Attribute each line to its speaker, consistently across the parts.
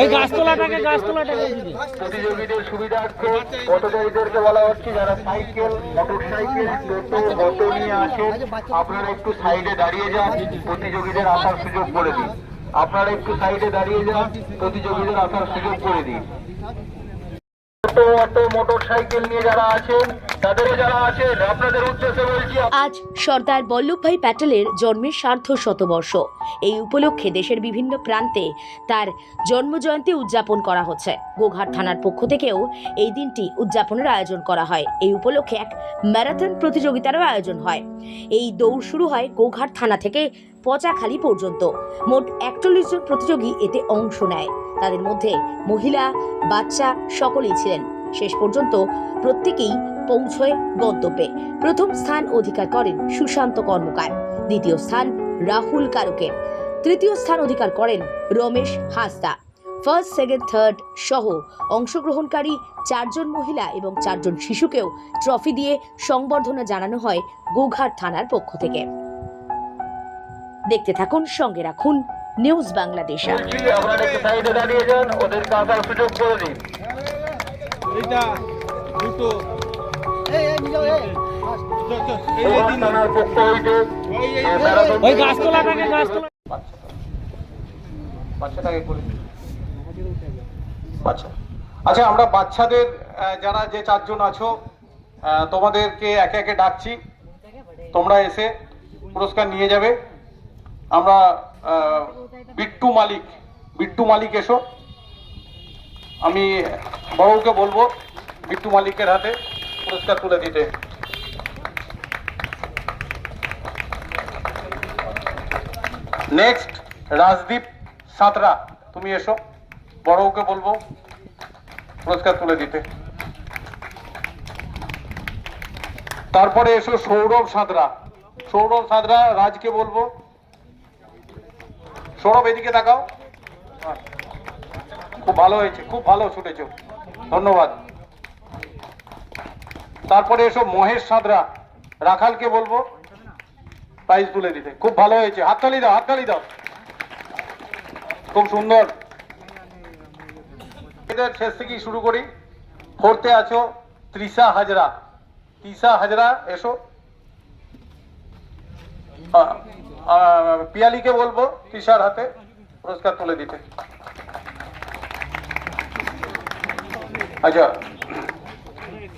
Speaker 1: ওই গাছতলাটাকে গাছতলাটাকে
Speaker 2: প্রতিযোগীদের সুবিধার্থে পথচারীদেরকে বলা হচ্ছে, যারা সাইকেল মোটর সাইকেল টোটো, অটো নিয়ে আসেন, আপনারা একটু সাইডে দাঁড়িয়ে যান, প্রতিযোগীদের আসার সুযোগ করে দিন। আপনারা একটু সাইডে দাঁড়িয়ে যান, প্রতিযোগীদের আসার সুযোগ করে দিন।
Speaker 3: আজ সর্দার বল্লভভাই প্যাটেলের জন্মের সার্ধ শতবর্ষ। এই উপলক্ষে দেশের বিভিন্ন প্রান্তে তার জন্মজয়ন্তী উদযাপন করা হচ্ছে। গোঘাট থানার পক্ষ থেকেও এই দিনটি উদযাপনের আয়োজন করা হয়। এই উপলক্ষে এক ম্যারাথন প্রতিযোগিতারও আয়োজন হয়। এই দৌড় শুরু হয় গোঘাট থানা থেকে পচাখালি পর্যন্ত। মোট একচল্লিশ জন প্রতিযোগী এতে অংশ নেয়। তাদের মধ্যে মহিলা, বাচ্চা সকলেই ছিলেন। শেষ পর্যন্ত প্রত্যেকেই পৌঁছয় গন্তব্যে। প্রথম স্থান অধিকার করেন সুশান্ত কর্মকার। দ্বিতীয় স্থান রাহুল কারকের তৃতীয় স্থান অধিকার করেন Ramesh Hasda. First, second, third সহ অংশগ্রহণকারী চারজন মহিলা এবং চারজন শিশুকেও ট্রফি দিয়ে সংবর্ধনা জানানো হয় গোঘাট থানার পক্ষ থেকে। দেখতে থাকুন সঙ্গে রাখুন নিউজ বাংলাদেশ
Speaker 2: আপনারা একটু সাইডে দাঁড়িয়ে যান ওদেরকে আসার সুযোগ করে দিন।
Speaker 1: দুটো।
Speaker 2: গোঘাট থানার পক্ষ হইতে যে ম্যারাথন
Speaker 1: ওই গাছতলাটাকে গাছতলা
Speaker 4: বাচ্চাটাকে করে আচ্ছা। আচ্ছা আমরা বাচ্চাদের যারা যে চারজন আছো তোমাদেরকে একে একে ডাকছি। তোমরা এসে পুরস্কার নিয়ে যাবে। আমরা বিট্টু মালিক বিট্টু মালিক এসো। আমি বড়কে বলব, বিট্টু মালিকের হাতে পুরস্কার তুলে দিতে। নেক্সট রাজদীপ সাঁতরা, তুমি এসো। বড়কে বলব, পুরস্কার তুলে দিতে। তারপরে এসো সৌরভ সাঁতরা। সৌরভ সাঁতরা রাজকে বলব সৌরভ, এদিকে হ্যাঁ। খুব ভালো হয়েছে, খুব ভালো ছুটেছো। ধন্যবাদ। তারপরে এসো মহেশ সাঁতরা। রাখালকে বলব প্রাইজ তুলে দিতে। খুব ভালো হয়েছে। হাততালি দাও হাততালি দাও। খুব সুন্দর। এদের শেষ থেকেই শুরু করি। ফোর্থে আছো ত্রিশা হাজরা। তৃষা হাজরা, এসো। পিয়ালিকে বলব তৃষার হাতে পুরস্কার তুলে দিতে। আচ্ছা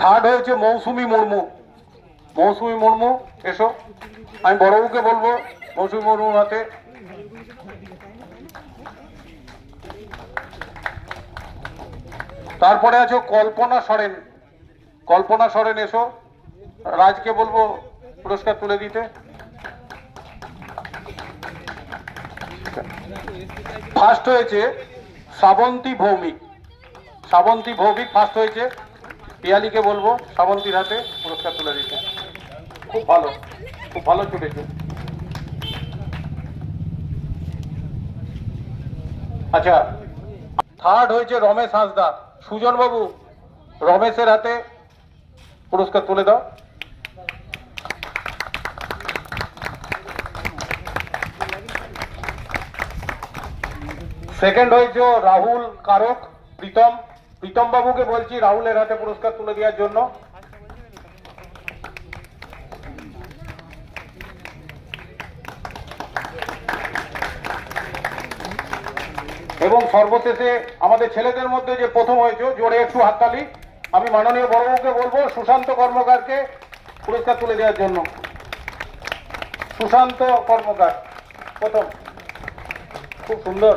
Speaker 4: থার্ড হয়েছে মৌসুমি মুর্মু। মৌসুমি মুর্মু, এসো। আমি বড়বাবুকে বলব মৌসুমি মুর্মুর হাতে। তারপরে আছো কল্পনা সরেন। কল্পনা সরেন, এসো। রাজকে বলব পুরস্কার তুলে দিতে। ফার্স্ট হয়েছে শ্রাবন্তী ভৌমিক। শ্রাবন্তী ভৌমিক ফার্স্ট হয়েছে। পিয়ালিকে বলব, শ্রাবন্তীর হাতে পুরস্কার তুলে দিতে খুব ভালো খুব ভালো ছুটেছে। আচ্ছা থার্ড হয়েছে রমেশ হাঁসদা। সুজন বাবু রমেশের হাতে পুরস্কার তুলে দাও। সেকেন্ড হয়েছে রাহুল কারক, প্রীতম। প্রীতম বাবুকে বলছি রাহুলের হাতে পুরস্কার তুলে দেওয়ার জন্য। এবং সর্বশেষে আমাদের ছেলেদের মধ্যে যে প্রথম হয়েছে, জোরে একটু হাততালি। আমি মাননীয় বড়বাবুকে বলব, সুশান্ত কর্মকারকে পুরস্কার তুলে দেওয়ার জন্য। সুশান্ত কর্মকার, প্রথম। খুব সুন্দর।